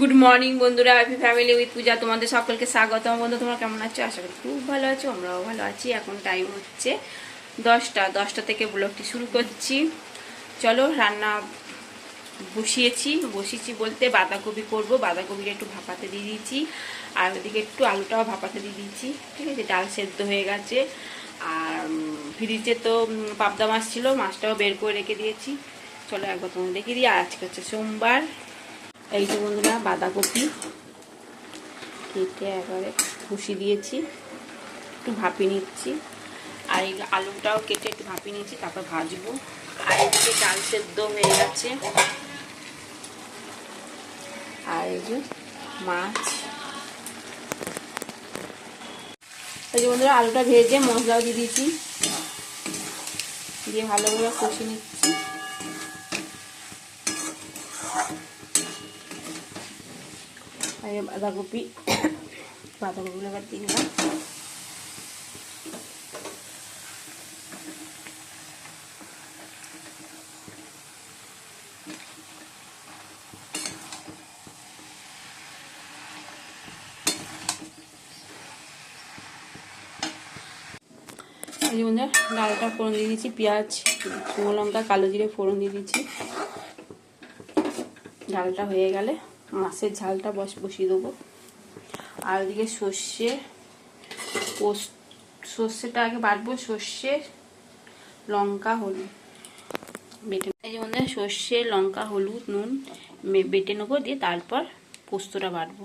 Good morning বন্ধুরা happy family with Puja. তোমাদের সকলকে স্বাগত বন্ধু তোমরা কেমন আছো? আশা করি খুব ভালো আছো, আমরাও ভালো আছি। এখন টাইম হচ্ছে দশটা। দশটা থেকে ব্লগটি শুরু করছি। চলো, রান্না বসিয়েছি। বসিয়েছি বলতে বাঁধাকপি করব। বাঁধাকপিটা একটু ভাপাতে দিয়ে দিয়েছি। আর ওদিকে একটু আলুটাও ভাপাতে দিয়ে দিয়েছি। ঠিক আছে, ডাল সেদ্ধ হয়ে গেছে। আর ফ্রিজে তো পাবদা মাছ ছিল, মাছটাও বের করে রেখে দিয়েছি। চলো একবার তোমাদের দেখে দিই। আজকে হচ্ছে সোমবার। এই যে বন্ধুরা, বাঁধাকপি কেটে একবারে খুশি দিয়েছি, একটু ভাপিয়ে নিচ্ছি। আর এই আলুটাও কেটে একটু ভাপিয়ে নিচ্ছি, তারপর ভাজবো। আর এদিকে ডাল সেদ্ধ হয়ে গেছে। আর এই যে মাছ। এই যে বন্ধুরা, আলুটা ভেজে মশলাও দিয়ে দিয়েছি। দিয়ে ভালোভাবে কষে নিচ্ছি। এই বাঁধাকপি বাঁধাকপিগুলো এবার দিয়ে দিলাম। বন্ধুরা, ডালটা ফোড়ন দিয়ে দিয়েছি, পেঁয়াজ, শুকনো লঙ্কা, কালো জিরে ফোড়ন দিয়ে দিয়েছি। ডালটা হয়ে গেলে মাছের ঝালটা বস বসিয়ে দেবো। আর ওদিকে সর্ষে পোস্ত সর্ষেটা আগে বাটবো। সর্ষে, লঙ্কা, হলুদ। বেটে এই যে বন্ধুরা, সর্ষে, লঙ্কা, হলুদ, নুন বেটে নেব। দিয়ে তারপর পোস্তটা বাটবো।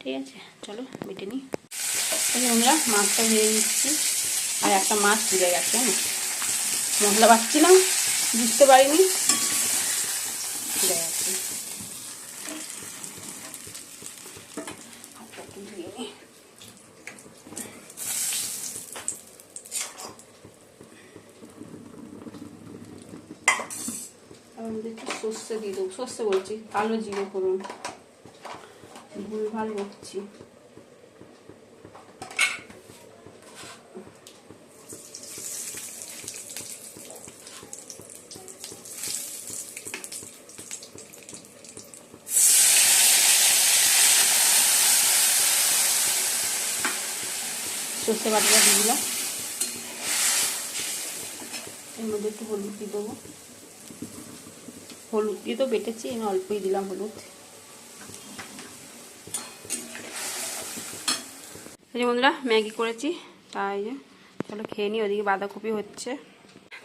ঠিক আছে? চলো, বেটে নিই। আমরা মাছটা ভেজে নিচ্ছি। আর একটা মাছ তুলে গেছে মশলা বাটছিলাম বুঝতে পারিনি তুলে গেছে হাতটা একটু ধুয়ে নিই। আর মধ্যে একটু সর্ষে দিয়ে দেবো সর্ষে বলছি, কালো জিরে করুন। ভুলভাল বকছি। সর্ষে বাটাটা দিয়ে দিলাম। এর মধ্যে একটু হলুদ দিয়ে দেবো। হলুদ দিয়ে তো বেটেছি, আমি অল্পই দিলাম হলুদ। এই বন্ধুরা, ম্যাগি করেছি, তাই চলো খেয়ে নিই, ওদিকে বাঁধাকপি হচ্ছে।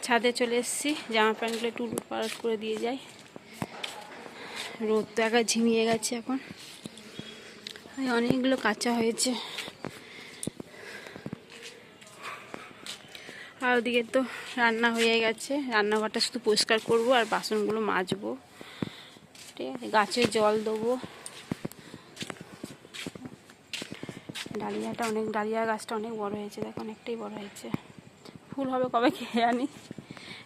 ছাদে চলে এসেছি, জামা প্যান্টগুলো একটু উলট পালট করে দিয়ে যাই। রোদ তো একা ঝিমিয়ে গেছে এখন। অনেকগুলো কাঁচা হয়েছে। আর ওদিকে তো রান্না হয়ে গেছে। রান্নাঘরটা শুধু পরিষ্কার করব আর বাসনগুলো মাজবো। ঠিক আছে, গাছে জল দেবো। ডালিয়াটা অনেক, ডালিয়া গাছটা অনেক বড় হয়েছে, দেখো অনেকটাই বড় হয়েছে। ফুল হবে কবে খেয়ে আনি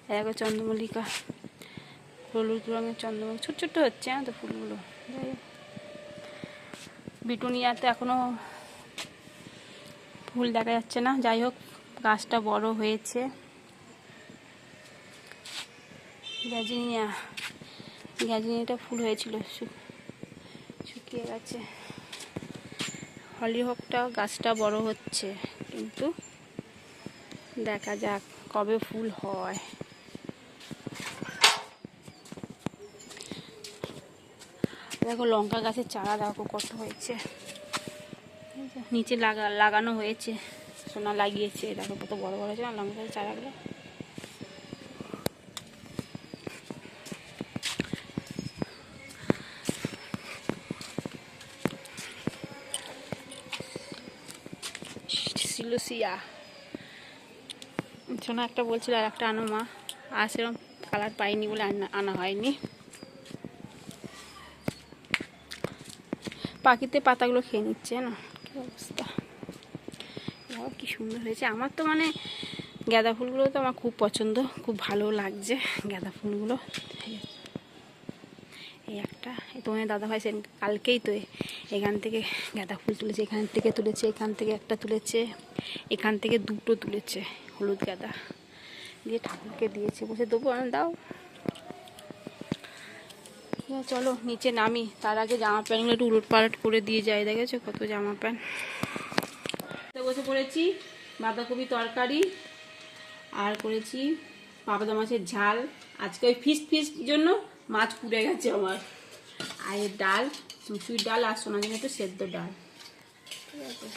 দেখো চন্দ্রমল্লিকা, হলুদ রঙের চন্দ্রমল্লিকা, ছোট ছোট হচ্ছে হ্যাঁ তো ফুলগুলো। বিটুনিয়াতে এখনও ফুল দেখা যাচ্ছে না। যাই হোক গাছটা বড় হয়েছে। গ্যাজিনিয়া গ্যাজিনিয়াটা ফুল হয়েছিল শুকিয়ে গেছে। হলিহকটা গাছটা বড় হচ্ছে, কিন্তু দেখা যাক কবে ফুল হয়। দেখো লঙ্কা গাছের চারা দেখো কত হয়েছে। নিচে লাগা, লাগানো হয়েছে। সোনা লাগিয়েছে, দেখো কত বড় বড় না লঙ্কা চারাগুলো সিলুসিয়া সোনা একটা বলছিল আর একটা আনো মা। আর সেরকম কালার পাইনি বলে আনা হয়নি। পাখিতে পাতাগুলো খেয়ে নিচ্ছে, না? কি অবস্থা? বাবা কি সুন্দর হয়েছে। আমার তো মানে গাঁদা ফুলগুলো তো আমার খুব পছন্দ, খুব ভালো লাগছে গাঁদা ফুলগুলো। এই একটা তোমার দাদা ভাই সেদিন কালকেই তো এখান থেকে গাঁদা ফুল তুলেছে, এখান থেকে তুলেছে, এখান থেকে একটা তুলেছে, এখান থেকে দুটো তুলেছে, হলুদ গাঁদা দিয়ে ঠাকুরকে দিয়েছে। বসে দেবো আমি দাও। চলো, নিচে নামি। তার আগে জামা প্যান্টগুলো একটু উলট পালট করে দিয়ে যায় দেখেছ? কত জামা প্যান্ট। বসে পড়েছি, বাঁধাকপি তরকারি, আর করেছি পাবদা মাছের ঝাল। আজকে ওই ফিস ফিস জন্য মাছ পুড়ে গেছে আমার। আর এর ডাল, মুসুর ডাল আর সোনা জন্য একটু সেদ্ধ ডাল। ঠিক আছে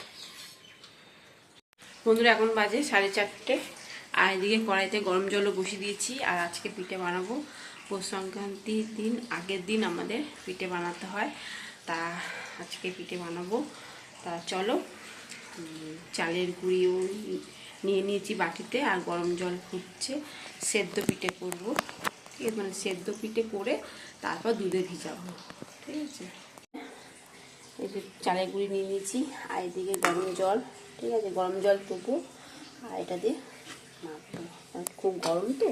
বন্ধুরা, এখন বাজে সাড়ে চারটে। আর এদিকে কড়াইতে গরম জলও বসিয়ে দিয়েছি, আর আজকে পিঠে বানাবো। পৌষ সংক্রান্তির দিন, আগের দিন আমাদের পিঠে বানাতে হয়। তা আজকে পিঠে বানাবো। তা চলো চালের গুঁড়িও নিয়ে নিয়েছি বাটিতে আর গরম জল ফুটছে। সেদ্ধ পিঠে করব। ঠিক আছে? মানে সেদ্ধ পিঠে করে তারপর দুধে ভিজাবো। ঠিক আছে? এই যে চালের গুঁড়ি নিয়ে নিয়েছি। আর এদিকে গরম জল। ঠিক আছে? গরম জল টুকু। আর এটা দিয়ে খুব গরম তো,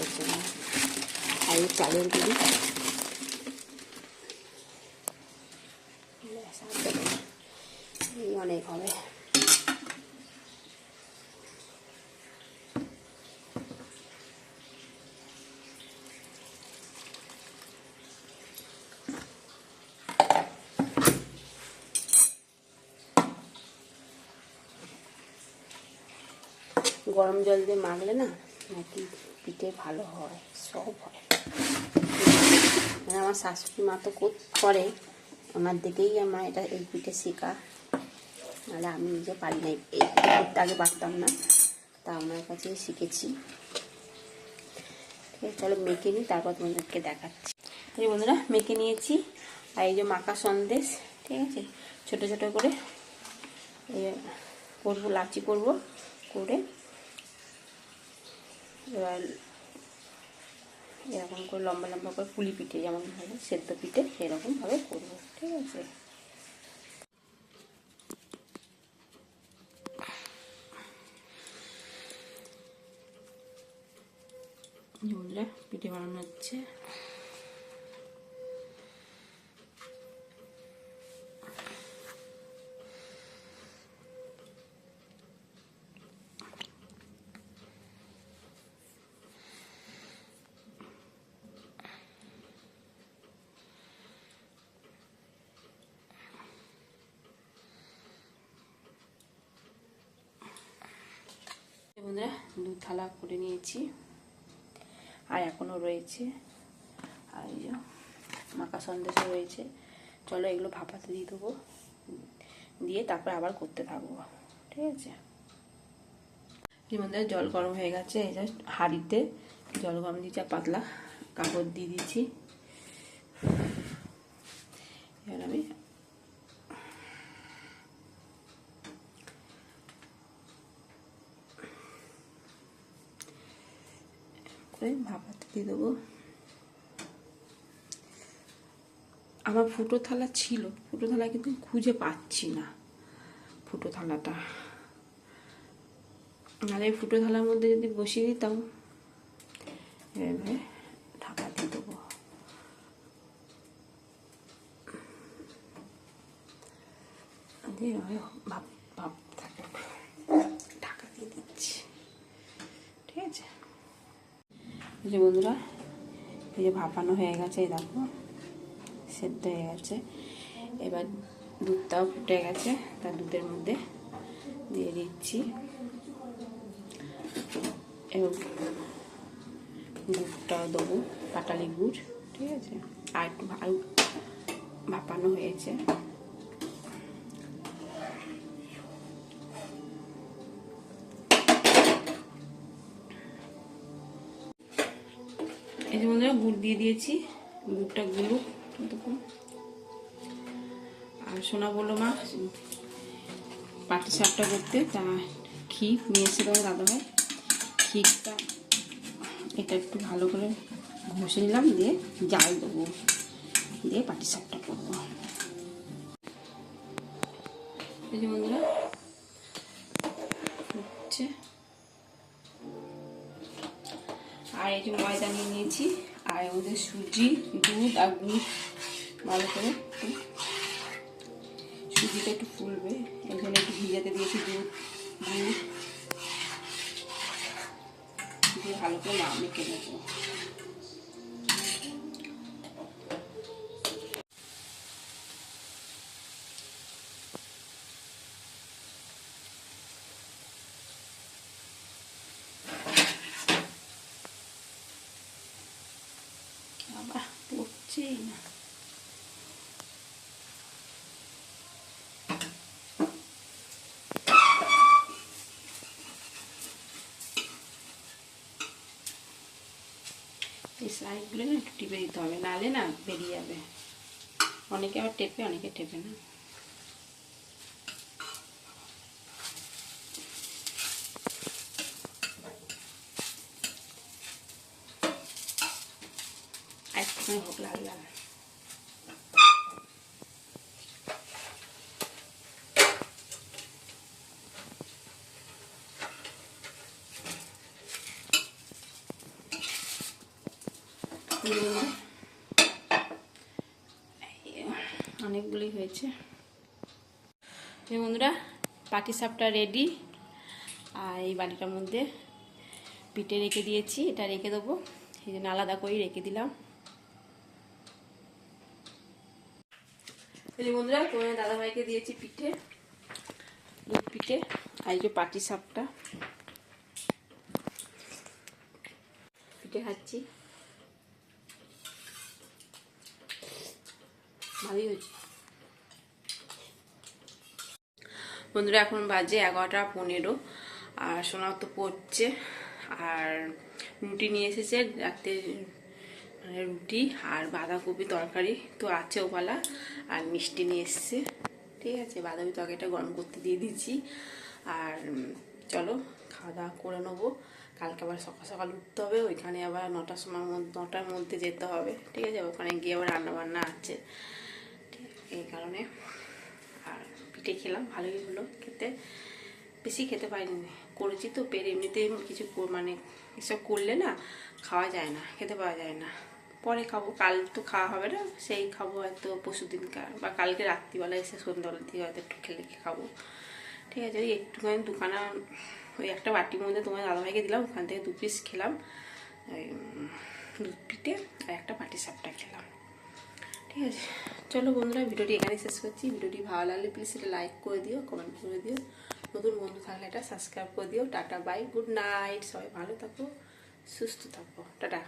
এই জন্য। আর এই চালের গুঁড়ি। অনেক হবে। গরম জল দিয়ে মাখলে না নাকি পিঠে ভালো হয়, সব হয়। মানে আমার শাশুড়ি মা তো কর- আমার দিকেই আমার এটা এই পিঠে শেখা। নাহলে আমি নিজে পারি না এই পিঠে আগে পারতাম না, তা ওনার কাছে শিখেছি। ঠিক আছে চলো মেখে নিই, তারপর তোমাদেরকে দেখাচ্ছি। এই বন্ধুরা, মেখে নিয়েছি, আর এই যে মাখা সন্দেশ, ঠিক আছে? ছোট ছোট করে, এই করব লাচি করব, করে এবার এরকম করে লম্বা লম্বা করে পুলি পিঠে যেমন হবে সেদ্ধ পিঠে সেরকমভাবে করব, ঠিক আছে? পিঠে বানানো হচ্ছে। বন্ধুরা, দু থালা করে নিয়েছি। আর এখনও রয়েছে। আর এই যে মাখা সন্দেশও রয়েছে। চলো এগুলো ভাপাতে দিয়ে দেবো। দিয়ে তারপরে আবার করতে থাকব। ঠিক আছে? মধ্যে জল গরম হয়ে গেছে। এই জাস্ট হাঁড়িতে জল গরম দিয়েছি আর পাতলা কাপড় দিয়ে দিচ্ছি। এবার আমি করে ভাপাতে দিয়ে দেবো। আমার ফুটো থালা ছিল, ফুটো থালা কিন্তু খুঁজে পাচ্ছি না, ফুটো থালাটা। নাহলে ফুটো থালার মধ্যে যদি বসিয়ে দিতাম, এভাবে ঢাকা দিয়ে দেবো। দিয়ে এভাবে ভাপ ভাপ থাকুক ঢাকা দিয়ে দিচ্ছি ঠিক আছে এই যে বন্ধুরা? এই যে ভাপানো হয়ে গেছে, এই দেখো, সেদ্ধ হয়ে গেছে। এবার দুধটাও ফুটে গেছে তার দুধের মধ্যে দিয়ে দিচ্ছি। এবং গুড়টাও দেবো পাটালি গুড়, ঠিক আছে? আর একটু ভালো ভাপানো হয়েছে। এই যে বন্ধুরা, গুড় দিয়ে দিয়েছি। গুড়টা গুলুক ততক্ষণ আর সোনা বলল, মা, পাটি সাপটা করতে। তা ক্ষীর নিয়ে দাদা ভাই ক্ষীরটা এটা একটু ভালো করে ঘষে নিলাম, দিয়ে জাল দেবো। দিয়ে পাটি সাপটা করব। এই যে বন্ধুরা আর এই যে ময়দা নিয়ে নিয়েছি। আর ওদের সুজি দুধ আর গুড় ভালো করে একটু সুজিটা একটু ফুলবে এই জন্য একটু ভিজাতে দিয়েছি দুধ গুড় দিয়ে ভালো করে মা মেখে নেব এই না এই সাইডগুলো একটু টিপে দিতে হবে, নাহলে না বেরিয়ে যাবে। অনেকে আবার টেপে, অনেকে টেপে না একটুখানি হোক লাল লাল অনেকগুলি হয়েছে। বন্ধুরা, পাটি সাপটা রেডি আর এই বাড়িটার মধ্যে পিঠে রেখে দিয়েছি, এটা রেখে দেবো। এই জন্য আলাদা করেই রেখে দিলাম। বন্ধুরা তোমার দাদাভাইকে দিয়েছি পিঠে, দুধ পিঠে, আর যে পাটি সাপটা। পিঠে খাচ্ছি। ভালোই হয়েছে। বন্ধুরা, এখন বাজে এগারোটা পনেরো। আর সোনা তো পড়ছে। আর রুটি নিয়ে এসেছে রাতে মানে রুটি আর বাঁধাকপি তরকারি। তো আছে ওপালা, আর মিষ্টি নিয়ে এসছে। ঠিক আছে, বাঁধাকপি তরকারিটা গরম করতে দিয়ে দিচ্ছি। আর চলো, খাওয়া দাওয়া করে নেব। কালকে আবার সকাল সকাল উঠতে হবে, ওইখানে আবার নটার সময় নটার মধ্যে যেতে হবে। ঠিক আছে, ওখানে গিয়ে আবার রান্না বান্না আছে। ঠিক, এই কারণে। পিঠে খেলাম, ভালোই হলো খেতে। বেশি খেতে পারিনি, করেছি তো পেরে। এমনিতে কিছু মানে এসব করলে না খাওয়া যায় না, খেতে পাওয়া যায় না। পরে খাব, কাল তো খাওয়া হবে না, সেই খাব হয়তো পরশু দিনকার বা কালকে রাত্রিবেলা এসে সন্ধ্যাবেলা থেকে হয়তো একটু খেলে খাব। ঠিক আছে, ওই একটুখানি দুখানা, ওই একটা বাটির মধ্যে তোমার দাদাভাইকে দিলাম, ওখান থেকে দু পিস খেলাম। দুধ পিঠে আর একটা পাটি সাপটা খেলাম। ঠিক আছে। চলো বন্ধুরা, ভিডিওটি এখানে শেষ করছি। ভিডিওটি ভালো লাগলে প্লিজ এটা লাইক করে দিও কমেন্ট করে দিও। নতুন বন্ধু থাকলে এটা সাবস্ক্রাইব করে দিও। টাটা বাই গুড নাইট সবাই ভালো থাকো, সুস্থ থাকো। টাটা।